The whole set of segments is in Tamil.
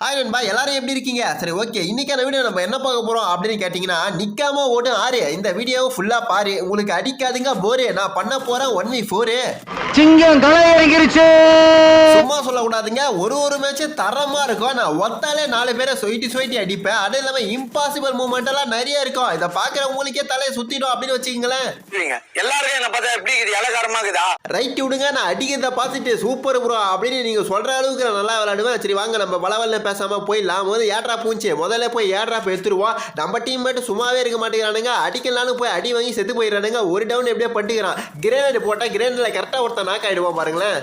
ஹாய் நண்பா எல்லாரும் எப்படி இருக்கீங்க? சரி ஓகே இன்னைக்கான வீடியோ நம்ம என்ன பார்க்க போறோம் அப்படின்னு கேட்டிங்கன்னா நிக்காம ஓடும் ஆறு. இந்த வீடியோவை ஃபுல்லா பாரு. உங்களுக்கு அடிக்காதுங்க போரு நான் பண்ண போறேன் ஒன் வி ஃபோரு சிங்கம் களை இறங்கிருச்சு சும்மா சொல்லக்கூடாதுங்க. ஒரு ஒரு மேட்ச் தரமா இருக்கும். நான் ஒத்தாலே நாலு பேரை சொயிட்டி சொயிட்டி அடிப்பேன். அது இல்லாம இம்பாசிபிள் மூமெண்ட் எல்லாம் நிறைய இருக்கும். இதை பாக்குறவங்களுக்கே தலையை சுத்திடும் அப்படின்னு வச்சுக்கங்களேன். எல்லாருக்கும் என்ன பார்த்தா எப்படி இருக்குது? இலக்காரமா இருக்குதா? ரைட் விடுங்க. நான் அடிக்கிறத பார்த்துட்டு சூப்பர் ப்ரோ அப்படின்னு நீங்க சொல்ற அளவுக்கு நான் நல்லா விளையாடுவேன். சரி வாங்க நம்ம பலவல்ல பேசாம போய் லாமோது ஏட்ரா பூஞ்சி. முதல்ல போய் ஏட்ரா எடுத்துருவோம் நம்ம டீம் மட்டும் சும்மாவே இருக்க மாட்டேங்கிறானுங்க. அடிக்கலான்னு போய் அடி வாங்கி செத்து போயிடுறானுங்க. ஒரு டவுன் எப்படியோ பண்ணிக்கிறான். கிரேனேட் போட்டால் கிரேனேட்ல கரெக்டாக ஒருத்தன் நாக் பாருங்களேன்.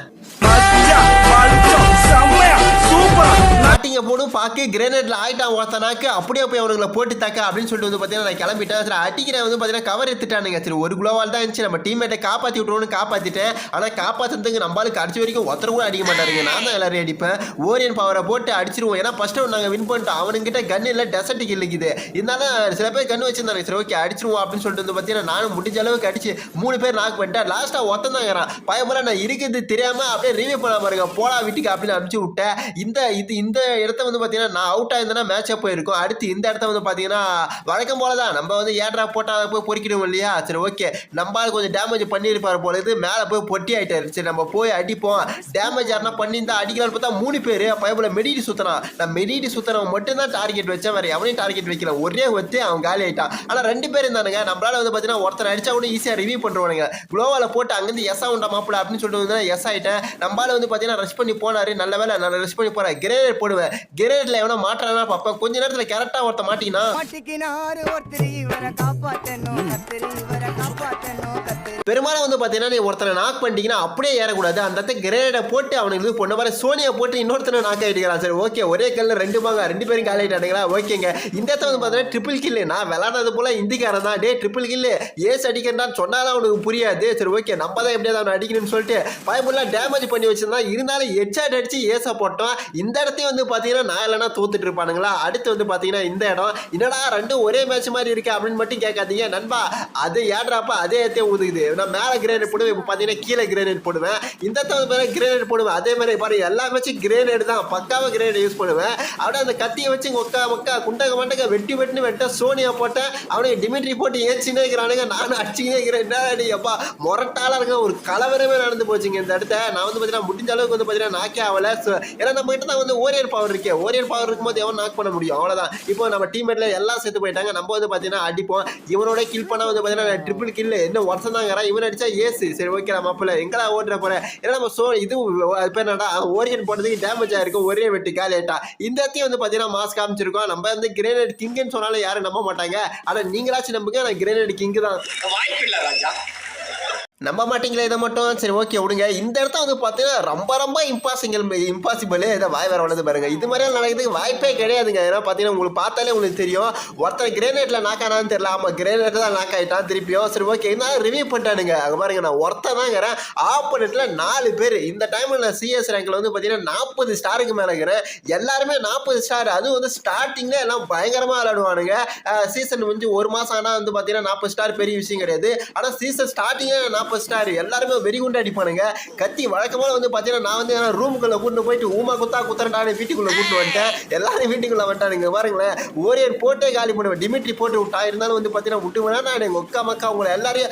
ஸ்டார்டிங்கை போடும் பார்க்க கிரேனேட்ல ஆயிட்டான் ஒருத்தனாக்கு அப்படியே போய் அவனுங்களை போட்டு தாக்க அப்படின்னு சொல்லிட்டு வந்து பார்த்தீங்கன்னா நான் கிளம்பிட்டேன். சரி அடிக்கிறேன் வந்து பார்த்தீங்கன்னா கவர் எடுத்துட்டானுங்க. சரி ஒரு குளோவால் தான் இருந்துச்சு. நம்ம டீம்மேட்டை காப்பாற்றி விட்டுருவோம்னு காப்பாற்றிட்டேன் ஆனால் காப்பாற்றுறதுக்கு நம்மளுக்கு அடிச்ச வரைக்கும் ஒருத்தர் கூட அடிக்க மாட்டாருங்க. நான் தான் எல்லாரும் அடிப்பேன். ஓரியன் பவரை போட்டு அடிச்சிருவோம். ஏன்னா ஃபர்ஸ்ட் நாங்கள் வின் பண்ணிட்டோம். அவனுங்கிட்ட கன் இல்லை டெசர்ட் கில்லுக்குது இருந்தாலும் சில பேர் கன் வச்சிருந்தாங்க சரி ஓகே அடிச்சிருவோம் அப்படின்னு சொல்லிட்டு வந்து பார்த்தீங்கன்னா நானும் முடிஞ்ச அளவுக்கு அடிச்சு மூணு பேர் நாக் பண்ணிட்டேன். லாஸ்ட்டாக ஒருத்தன் தான் பயமுறை நான் இருக்கிறது தெரியாம அப்படியே ரிவ்யூ பண்ண பாருங்க. போடா வீட்டுக்கு அப்படின்னு அனுப்பிச்சு விட்டேன். இந்த இது இந்த இடத்த வந்து பார்த்தீங்கன்னா நான் அவுட் ஆயிருந்தேன்னா மேட்சப் போயிருக்கும். அடுத்து இந்த இடத்த வந்து பார்த்தீங்கன்னா வழக்கம் போல தான் நம்ம வந்து ஏட்ரா போட்டால் அதை போய் பொறிக்கணும் இல்லையா? சரி ஓகே நம்மளால் கொஞ்சம் டேமேஜ் பண்ணியிருப்பார் போல இது மேலே போய் பொட்டி ஆகிட்டாரு சரி நம்ம போய் அடிப்போம். டேமேஜ் யாருன்னா பண்ணியிருந்தா அடிக்கலாம்னு பார்த்தா மூணு பேர். பயபுல மெடிடி சுத்தனா நான் மெடிடி சுத்தனவன் மட்டும்தான் டார்கெட் வச்சேன். வேறு எவனையும் டார்கெட் வைக்கல. ஒரே வச்சு அவன் காலி ஆயிட்டான். ஆனால் ரெண்டு பேர் இருந்தானுங்க. நம்மளால வந்து பார்த்தீங்கன்னா ஒருத்தர் அடிச்சா கூட ஈஸியாக ரிவ்யூ பண்ணுவானுங்க குளோவால போட்டு அங்கேருந்து எஸ் ஆகுண்டா மாப்பிள அப்படின்னு சொல்லிட்டு வந்து எஸ் ஆயிட்டேன். நம்மளால வந்து பார்த்தீங்கன்னா ரஷ் பண்ணி போனார். நல்ல வேலை நான் ரஷ் பண்ணி போகிறேன் போறேன் கிரேட் போடுவேன். கிரேட்ல எவனா மாட்டானா பாப்பேன் கொஞ்ச நேரத்துல கரெக்டா ஒருத்த மாட்டினா மாட்டிக்கினாரு ஒருத்தர் இவரை காப்பாத்தணும் கத்திரி இவரை காப்பாத்தணும் கத்திரி. பெரும்பாலும் வந்து பார்த்தீங்கன்னா நீ ஒருத்தனை நாக் பண்ணிட்டீங்கன்னா அப்படியே ஏறக்கூடாது. அந்த இடத்த கிரேடை போட்டு அவனுக்கு இது பொண்ணு வர சோனியை போட்டு இன்னொருத்தனை நாக் ஆகிட்டுக்கிறான் சரி ஓகே ஒரே கல்ல ரெண்டு பாங்க ரெண்டு பேரும் காலி ஆகிட்டாங்களா ஓகேங்க. இந்த இடத்த வந்து பார்த்தீங்கன்னா ட்ரிபிள் கில்லு நான் விளாடுறது போல இந்திக்காரன் தான். டே ட்ரிபிள் கில்லு ஏஸ் அடிக்கிறதான்னு சொன்னாலும் அவனுக்கு புரியாது. சரி ஓகே நம்ம தான் எப்படியாவது அவனை அடிக்கணும்னு சொல்லிட்டு பயமுள்ள டேமேஜ் பண்ணி வச்சிருந்தான் இருந்தாலும் ஹெட்ஷாட் அடிச்சு ஏசா போட்டோம் இந்த இடத்தையும் வந்து பார்த்தீங்கன்னா நான் இல்லைனா தோத்துட்டு இருப்பானுங்களா? அடுத்து வந்து பார்த்தீங்கன்னா இந்த இடம். என்னடா ரெண்டும் ஒரே மேட்ச் மாதிரி இருக்கு அப்படின்னு மட்டும் கேட்காதீங்க. நண்பா அது ஏட்ராப்பா அதே இடத்தையும் ஊதுக்குது நான் மேலே கிரேனேட் போடுவேன் இப்போ பார்த்தீங்கன்னா கீழே கிரேனேட் போடுவேன். இந்த தவிர வந்து பார்த்தீங்கன்னா கிரேனேட் போடுவேன். அதே மாதிரி பாரு எல்லா மேட்சும் கிரேனேட் தான். பக்காவாக கிரேனேட் யூஸ் பண்ணுவேன். அப்படியே அந்த கத்தியை வச்சு ஒக்கா மக்கா குண்டக மண்டக வெட்டி வெட்டின்னு வெட்ட சோனியா போட்டேன். அவனுக்கு டிமிட்ரி போட்டு ஏச்சினே இருக்கிறானுங்க. நானும் அடிச்சுக்கினே இருக்கிறேன். என்ன அடி அப்பா முரட்டால இருக்க ஒரு கலவரமே நடந்து போச்சுங்க இந்த இடத்த. நான் வந்து பார்த்தீங்கன்னா முடிஞ்ச அளவுக்கு வந்து பார்த்தீங்கன்னா நாக்கே ஆகல. ஏன்னா நம்ம கிட்ட தான் வந்து ஓரியர் பவர் இருக்கே. ஓரியர் பவர் இருக்கும்போது எவன் நாக் பண்ண முடியும்? அவ்வளோதான் இப்போ நம்ம டீம்மேட்டில் எல்லாம் சேர்த்து போயிட்டாங்க. நம்ம வந்து பார்த்தீங்கன்னா அடிப்போம். இவனோட கில் பண்ணால் வந்து பார்த்தீங்கன்னா ட்ரிபிள் கில் என்ன வருஷம் தாங்கிறான் இவன் அடிச்சா ஏசு. சரி ஓகே நம்ம அப்பல எங்கடா ஓட்டுற போறேன் ஏன்னா நம்ம சோ இது இப்போ என்னடா ஓரியன் போட்டதுக்கு டேமேஜ் ஆயிருக்கும் ஒரே வெட்டி காலேட்டா இந்த இடத்தையும் வந்து பார்த்தீங்கன்னா மாஸ்க் காமிச்சிருக்கோம். நம்ம வந்து கிரேனேட் கிங்குன்னு சொன்னாலும் யாரும் நம்ப மாட்டாங்க. ஆனால் நீங்களாச்சும் நம்புங்க நான் கிரேனேட் கிங்கு தான். வாய்ப்பு இல்ல ராஜா. நம்ப மாட்டீங்களே இதை மட்டும்? சரி ஓகே விடுங்க. இந்த இடத்த வந்து பார்த்தீங்கன்னா ரொம்ப ரொம்ப இம்பாசிபிள் இம்பாசிபிள் இதை வாய் வர வளர்ந்து பாருங்க. இது மாதிரிலாம் நடக்கிறதுக்கு வாய்ப்பே கிடையாதுங்க. ஏன்னா பார்த்தீங்கன்னா உங்களுக்கு பார்த்தாலே உங்களுக்கு தெரியும். ஒருத்தர் கிரேனேட்ல நாக்கானான்னு தெரியல. ஆமாம் கிரேனேட் தான் நாக் ஆகிட்டான் திருப்பியும் சரி ஓகே இருந்தாலும் ரிவ்யூ பண்ணிட்டானுங்க. அங்கே பாருங்க நான் ஒருத்தன் தாங்கிறேன் ஆப்போனட்ல நாலு பேர். இந்த டைமில் நான் சிஎஸ் ரேங்கில் வந்து பார்த்தீங்கன்னா நாற்பது ஸ்டாருக்கு மேலே இருக்கிறேன். எல்லாருமே நாற்பது ஸ்டார் அதுவும் வந்து ஸ்டார்டிங்கில் எல்லாம் பயங்கரமாக விளாடுவானுங்க சீசன் முடிஞ்சு ஒரு மாதம் ஆனால் வந்து பார்த்தீங்கன்னா நாற்பது ஸ்டார் பெரிய விஷயம் கிடையாது. ஆனால் சீசன் ஸ்டார்டிங்கே நாற்பது ஸ்டார் எல்லாருமே வெறி குண்டு அடிப்பானுங்க. கத்தி வழக்கமாக வந்து பார்த்தீங்கன்னா நான் வந்து ரூமுக்குள்ளே கூட்டு போயிட்டு ஊமா குத்தா குத்துறேன்டானு வீட்டுக்குள்ளே கூட்டு வந்துட்டேன். எல்லாரும் வீட்டுக்குள்ளே வந்துட்டானுங்க. பாருங்களேன் ஓரியர் போட்டே காலி பண்ணுவேன். டிமிட்ரி போட்டு விட்டா இருந்தாலும் வந்து பார்த்தீங்கன்னா விட்டு நான் எங்கள் ஒக்கா மக்கா உங்களை எல்லாரையும்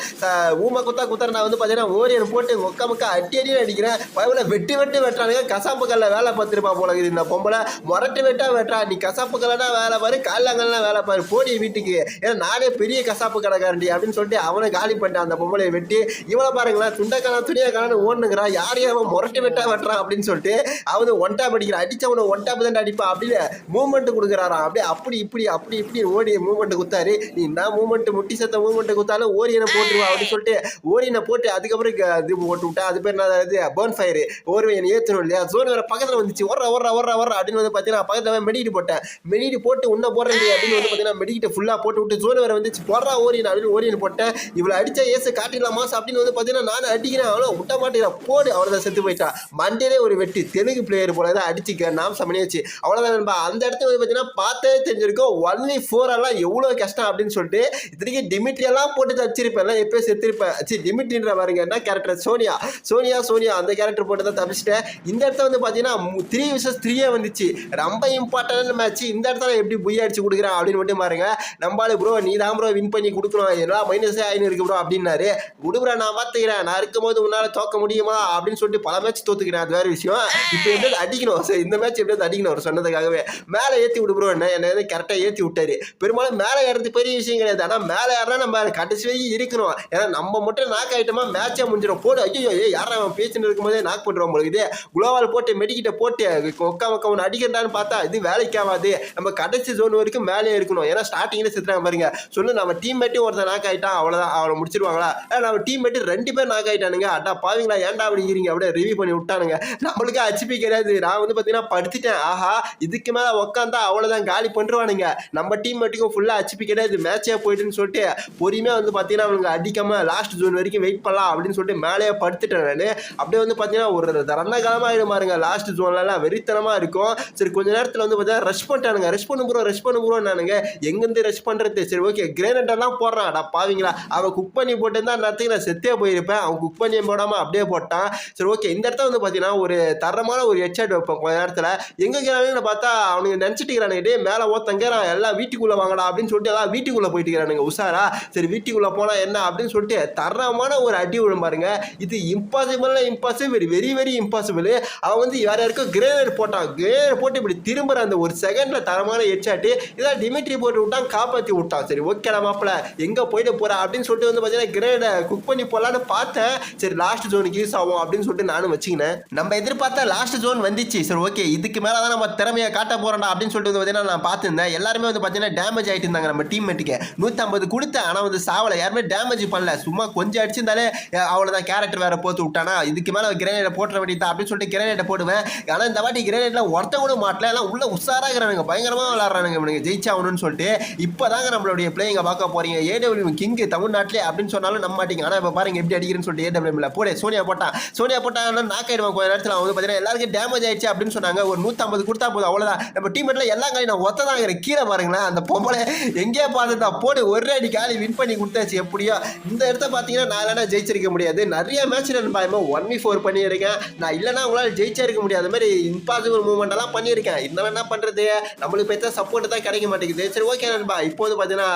ஊமா குத்தா குத்துறேன் நான் வந்து பார்த்தீங்கன்னா ஓரியர் போட்டு எங்கள் ஒக்கா மக்கா அடி அடி அடிக்கிறேன். பயவில் வெட்டி வெட்டி வெட்டுறானுங்க. கசாப்பு கல்ல வேலை பார்த்துருப்பா போல இருக்குது இந்த பொம்பளை. முரட்டு வெட்டா வெட்டுறா. நீ கசாப்பு கல்லனா வேலை பாரு காலாங்கல்லாம் வேலை பாரு. போடி வீட்டுக்கு. ஏன்னா நானே பெரிய கசாப்பு கடைக்காரண்டி அப்படின்னு சொல்லிட்டு அவனை காலி பண்ணிட்டான் அந்த பொம்பளையை வெட்டி. இவனை பாருங்களேன் துண்டக்கான துணியாக்கான ஓடுனுங்கிறா. யாரையும் அவன் முரட்டு வெட்டா வெட்டுறான் அப்படின்னு சொல்லிட்டு அவனு ஒன்டா படிக்கிறான் ஒன் ஒன்டா தான் அடிப்பான் அப்படின்னு மூமெண்ட் கொடுக்குறாரா. அப்படியே அப்படி இப்படி அப்படி இப்படி ஓடி மூமெண்ட் குத்தாரு. நீ நான் மூமெண்ட் முட்டி சத்த மூமெண்ட் குத்தாலும் ஓரியனை போட்டுருவா அப்படின்னு சொல்லிட்டு ஓரியனை போட்டு அதுக்கப்புறம் இது போட்டு விட்டா அது பேர் என்ன இது பர்ன் ஃபயர் ஓர்வையன் ஏற்றணும் இல்லையா? ஜோன் வேற பக்கத்தில் வந்துச்சு. ஒர்ற ஒர்ற ஒர்ற ஒர்ற அப்படின்னு வந்து பார்த்தீங்கன்னா பக்கத்தில் மெடிக்கிட்டு போட்டேன். மெடிக்கிட்டு போட்டு உன்ன போடுறேன் அப்படின்னு வந்து பார்த்தீங்கன்னா மெடிக்கிட்டு ஃபுல்லாக போட்டு விட்டு ஜோன் வேற வந்துச்சு. போடுறா ஓரியன் அப்படின்னு ஓரியன் போட்டேன். இவ்வளோ அடிச்சா ஏசு காட்டிடலாமா? அப்படி அப்படின்னு வந்து பார்த்தீங்கன்னா நானும் அடிக்கிறேன் அவ்வளோ விட்ட மாட்டேங்கிறான் போடு அவ்வளோதான் செத்து போயிட்டான் மண்டேலே ஒரு வெட்டி தெலுங்கு பிளேயர் போல தான் அடிச்சுக்க நாம் சமணியாச்சு அவ்வளோதான் நண்பா. அந்த இடத்துல வந்து பார்த்தீங்கன்னா பார்த்தே தெரிஞ்சிருக்கும். ஒன்லி ஃபோர் எல்லாம் எவ்வளோ கஷ்டம் அப்படின்னு சொல்லிட்டு இத்தனைக்கு டிமிட்ரியெல்லாம் போட்டு தச்சிருப்பேன் எல்லாம் எப்போ செத்துருப்பேன். சரி டிமிட்ரின்ற பாருங்க என்ன கேரக்டர் சோனியா. சோனியா சோனியா அந்த கேரக்டர் போட்டு தான் தப்பிச்சிட்டேன். இந்த இடத்துல வந்து பார்த்தீங்கன்னா த்ரீ விசஸ் த்ரீயே வந்துச்சு. ரொம்ப இம்பார்ட்டன்ட் மேட்ச் இந்த இடத்துல எப்படி புய் அடிச்சு கொடுக்குறேன் அப்படின்னு மட்டும் பாருங்க. நம்மளால ப்ரோ நீ தான் ப்ரோ வின் பண்ணி கொடுக்கணும். எல்லாம் மைனஸே ஆயின்னு இருக்கு ப்ரோ அப்படின்னாரு. விடுபுறா நான் பார்த்துக்கிறேன் நான் இருக்கும்போது உன்னால தோக்க முடியுமா? அப்படின்னு சொல்லிட்டு பல மேட்ச் தோத்துக்கிறேன் அது வேற விஷயம். இப்போ எப்படி அடிக்கணும். சரி இந்த மேட்ச் எப்படி அடிக்கணும். அவர் சொன்னதுக்காகவே. மேலே ஏற்றி விடு ப்ரோ என்ன என்ன கரெக்டாக ஏற்றி விட்டாரு. பெரும்பாலும் மேலே ஏறது பெரிய விஷயம் கிடையாது. ஆனால் மேலே ஏறினா நம்ம கடைசி வரைக்கும் இருக்கணும். ஏன்னா நம்ம மட்டும் நாக் ஆகிட்டோமா மேட்சே முடிஞ்சிடும். போடு. ஐயோ ஏய் யாரா அவன் பேச்சுன்னு இருக்கும்போதே நாக் போட்டுருவோம் உங்களுக்கு குளோவால் போட்டு மெடிக்கிட்ட போட்டு ஒக்கா ஒக்கா ஒன்று அடிக்கிறான்னு பார்த்தா இது வேலைக்கு ஆகாது. நம்ம கடைசி ஜோன் வரைக்கும் மேலே இருக்கணும். ஏன்னா ஸ்டார்டிங்கில் செத்துறாங்க பாருங்க. சொல்லு நம்ம டீம் மேட்டும் ஒருத்தன் நாக் ஆகிட்டான் அவ்வளோதான் அவனை முடிச்சிருவாங்களா? நம்ம டீம் போயிட்டு ரெண்டு பேர் நாக் ஆகிட்டானுங்க அடா பாவீங்களா? ஏன்டா அப்படி இருக்கிறீங்க அப்படியே ரிவ்யூ பண்ணி விட்டானுங்க. நம்மளுக்கு ஹெச்பி கிடையாது. நான் வந்து பார்த்தீங்கன்னா படுத்துட்டேன். ஆஹா இதுக்கு மேலே உட்காந்தா அவ்வளோதான் காலி பண்ணுறானுங்க நம்ம டீம் மட்டுக்கும் ஃபுல்லாக ஹெச்பி கிடையாது. மேட்சே போயிட்டுன்னு சொல்லிட்டு பொறுமையாக வந்து பார்த்தீங்கன்னா அவனுங்க அடிக்காமல் லாஸ்ட் ஜோன் வரைக்கும் வெயிட் பண்ணலாம் அப்படின்னு சொல்லிட்டு மேலேயே படுத்துட்டேன் நான். அப்படியே வந்து பார்த்தீங்கன்னா ஒரு தரந்த காலமாக ஆகிடும் பாருங்க. லாஸ்ட் ஜோன்லலாம் வெறித்தனமாக இருக்கும். சரி கொஞ்ச நேரத்தில் வந்து பார்த்தீங்கன்னா ரஷ் பண்ணிட்டானுங்க. ரஷ் பண்ண ப்ரோ ரஷ் பண்ண ப்ரோ நானுங்க எங்கேருந்து ரஷ் பண்ணுறது சரி ஓகே கிரேனட்டெல்லாம் போடுறான். அடா பாவீங்களா? அவன் குக் பண்ணி போட்டிருந்தா நேரத்துக்கு நான் செத்தே போயிருப்பேன். அவன் குக் பண்ணி போடாமல் அப்படியே போட்டான். சரி ஓகே இந்த இடத்துல வந்து பார்த்தீங்கன்னா ஒரு தரமான ஒரு ஹெட்ஷாட் வைப்பேன் கொஞ்ச நேரத்தில். எங்கே இருக்கிறானுங்கன்னு பார்த்தா அவனுக்கு நினச்சிட்டு மேலே ஓத்தங்கிறான் எல்லாம் வீட்டுக்குள்ளே வாங்கடா அப்படின்னு சொல்லிட்டு எல்லாம் வீட்டுக்குள்ளே போயிட்டு இருக்கிறானுங்க உஷாரா. சரி வீட்டுக்குள்ளே போனால் என்ன அப்படின்னு சொல்லிட்டு தரமான ஒரு அடி விழும் பாருங்க. இது impossible impossible very very impossible அவன் வந்து யார் யாருக்கும் கிரேனேட் போட்டான். கிரேனேட் போட்டு இப்படி திரும்புற அந்த ஒரு செகண்ட்ல தரமான ஹெட்ஷாட்டு இதான் டிமிட்ரி போட்டு விட்டான் காப்பாற்றி விட்டான். சரி ஓகேடா மாப்பிள எங்கே போயிட்டு போகிறா அப்படின்னு சொல்லிட்டு வந்து பார்த்தீங்கன்னா கிரேனேடை குக் பண்ணி போலான்னு பார்த்தேன். சரி லாஸ்ட் ஜோனுக்கு யூஸ் ஆகும் அப்படின்னு சொல்லிட்டு நானும் வச்சுக்கினேன். நம்ம எதிர்பார்த்த லாஸ்ட் ஜோன் வந்துச்சு. சரி ஓகே இதுக்கு மேலே தான் நம்ம திறமையை காட்ட போறோம்டா அப்படின்னு சொல்லிட்டு வந்து பார்த்தீங்கன்னா நான் பார்த்துருந்தேன். எல்லாருமே வந்து பார்த்தீங்கன்னா டேமேஜ் ஆகிட்டு இருந்தாங்க நம்ம டீம்மேட்டுக்கு நூற்றம்பது கொடுத்தேன். ஆனால் வந்து சாவலை. யாருமே டேமேஜ் பண்ணல. சும்மா கொஞ்சம் அடிச்சிருந்தாலே அவ்வளோதான் கேரக்டர் வேற போட்டு விட்டானா? இதுக்கு மேலே கிரேனேட்டை போட்டுற வேண்டியதா? அப்படின்னு சொல்லிட்டு கிரேனேட்டை போடுவேன். ஆனால் இந்த வாட்டி கிரேனேட்ல ஒருத்த கூட மாட்டல. எல்லாம் உள்ள உஷாராகிறானுங்க பயங்கரமாக விளாட்றானுங்க இவனுங்க. ஜெயிச்சாகணும்னு சொல்லிட்டு இப்போதாங்க நம்மளுடைய பிளேயிங்க பார்க்க போறீங்க. ஏடபிள்யூ கிங் தமிழ்நாட்டிலே அப்படின்னு சொன்னாலும் நம்ம மாட்டீங்க ஆனால் இப்போ பாருங்க எப்படி அடிக்கிறேன்னு சொல்லிட்டு ஏடபிள்யூல போடே சோனியா போட்டான் சோனியா போட்டாங்கன்னா நாக்காயிடுவான் கொஞ்சம் நேரத்தில். அவங்க வந்து பார்த்தீங்கன்னா எல்லாருக்கும் டேமேஜ் ஆயிடுச்சு அப்படின்னு சொன்னாங்க. ஒரு நூற்றம்பது கொடுத்தா போதும் அவ்வளோதான் நம்ம டீம்மேட்ல எல்லாம் காலையும் நான் ஒத்த தான் கீழே பாருங்களேன் அந்த பொம்பளை எங்கேயோ பார்த்துட்டா. போடு ஒரு அடி காலி வின் பண்ணி கொடுத்தாச்சு. எப்படியோ. இந்த இடத்த பார்த்தீங்கன்னா நான் இல்லைனா ஜெயிச்சிருக்க முடியாது. நிறைய மேட்ச் நான் பாயமா ஒன் வி ஃபோர் பண்ணியிருக்கேன். நான் இல்லைனா உங்களால் ஜெயிச்சே இருக்க முடியாது. அது மாதிரி இம்பாசிபிள் மூமெண்ட்டெல்லாம் பண்ணியிருக்கேன். இருந்தாலும் என்ன பண்ணுறது நம்மளுக்கு பெற்ற சப்போர்ட் தான் கிடைக்க மாட்டேங்குது. சரி ஓகே நண்பா. இப்போது பார்த்தீங்கன்னா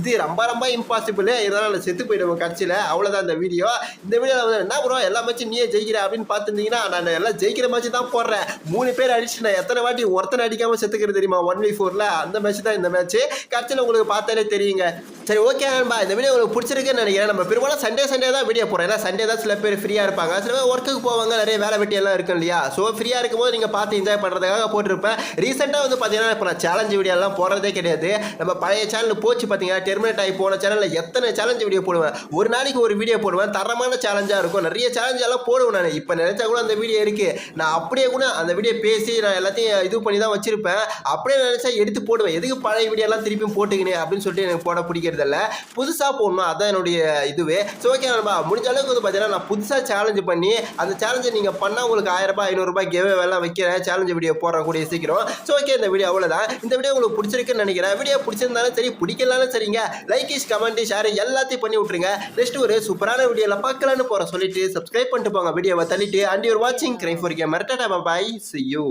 இது ரொம்ப ரொம்ப இம்பாசிபிள் இதனால் செத்து போயிடுவோம் கட்சியில். அவ்வளோதான் இந்த வீடியோ இந்த வீடியோவில் என்ன ப்ரோ எல்லா மேட்சும் நீயே ஜெயிக்கிற அப்படின்னு பார்த்துருந்தீங்கன்னா நான் எல்லாம் ஜெயிக்கிற மேட்ச் தான் போடுறேன். மூணு பேர் அடிச்சு நான் எத்தனை வாட்டி ஒருத்தனை அடிக்காமல் செத்துக்கிறது தெரியுமா? ஒன் வி ஃபோரில் அந்த மேட்ச் தான் இந்த மேட்ச் கடைசியில் உங்களுக்கு பார்த்தாலே தெரியுங்க. சரி ஓகே நண்பா. இந்த வீடியோ உங்களுக்கு பிடிச்சிருக்குன்னு நினைக்கிறேன். நம்ம பெரும்பாலும் சண்டே சண்டே தான் வீடியோ போகிறோம் ஏன்னா சண்டே தான் சில பேர் ஃப்ரீயாக இருப்பாங்க. சில பேர் ஒர்க்குக்கு போவாங்க. நிறைய வேலை வெட்டி எல்லாம் இருக்கும் இல்லையா? ஸோ ஃப்ரீயாக இருக்கும்போது நீங்கள் பார்த்து என்ஜாய் பண்ணுறதுக்காக போட்டிருப்பேன். ரீசெண்டாக வந்து பார்த்தீங்கன்னா இப்போ நான் சேலஞ்சு வீடியோலாம் போடுறதே கிடையாது. நம்ம பழைய சேனல் போச்சு பார்த்தீங்கன்னா டெர்மினேட் ஆகி போன சேனலில் எத்தனை சேலஞ்சு வீடியோ போடுவேன்? ஒரு நாளைக்கு ஒரு வீடியோ போடுவேன். தரமான சேலஞ்சாக இருக்கும். நிறைய சேலஞ்ச் எல்லாம் போடுவேன் நான். இப்போ நினைச்சா கூட அந்த வீடியோ இருக்குது நான் அப்படியே கூட அந்த வீடியோ பேசி நான் எல்லாத்தையும் இது பண்ணி தான் வச்சிருப்பேன். அப்படியே நினச்சா எடுத்து போடுவேன். எதுக்கு பழைய வீடியோ எல்லாம் திருப்பியும் போட்டுக்கினேன் அப்படின்னு சொல்லிட்டு எனக்கு போட பிடிக்கிறதில்ல. புதுசாக போடணும். அதுதான் என்னுடைய இதுவே. ஸோ ஓகே நண்பா. முடிஞ்ச அளவுக்கு வந்து பார்த்தீங்கன்னா நான் புதுசாக சேலஞ்சு பண்ணி அந்த சேலஞ்சை நீங்கள் பண்ணால் உங்களுக்கு ஆயிரம் ரூபாய் ஐநூறுரூபா கேவே எல்லாம் வைக்கிறேன் சேலஞ்சு வீடியோ போடுற கூடிய சீக்கிரம். ஸோ ஓகே இந்த வீடியோ அவ்வளோதான் இந்த வீடியோ உங்களுக்கு பிடிச்சிருக்குன்னு நினைக்கிறேன். வீடியோ பிடிச்சிருந்தாலும் சரி பிடிக்கலனாலும் சரிங்க. லைக் இஸ் கமெண்ட் ஷேர் எல்லாத்தையும் பண்ணி விட்ருங்க நெக்ஸ்ட் ஒரு சூப்பரான வீடியோவில் பார்க்கலான்னு போகிற சொல்லிட்டு சப்ஸ்கிரைப் பண்ணிட்டு போங்க. வீடியோவை தள்ளிட்டு அண்ட் யூர் வாட்சிங் கிரைம் ஃபார் கேமர் மரட்டா பாய் சி யூ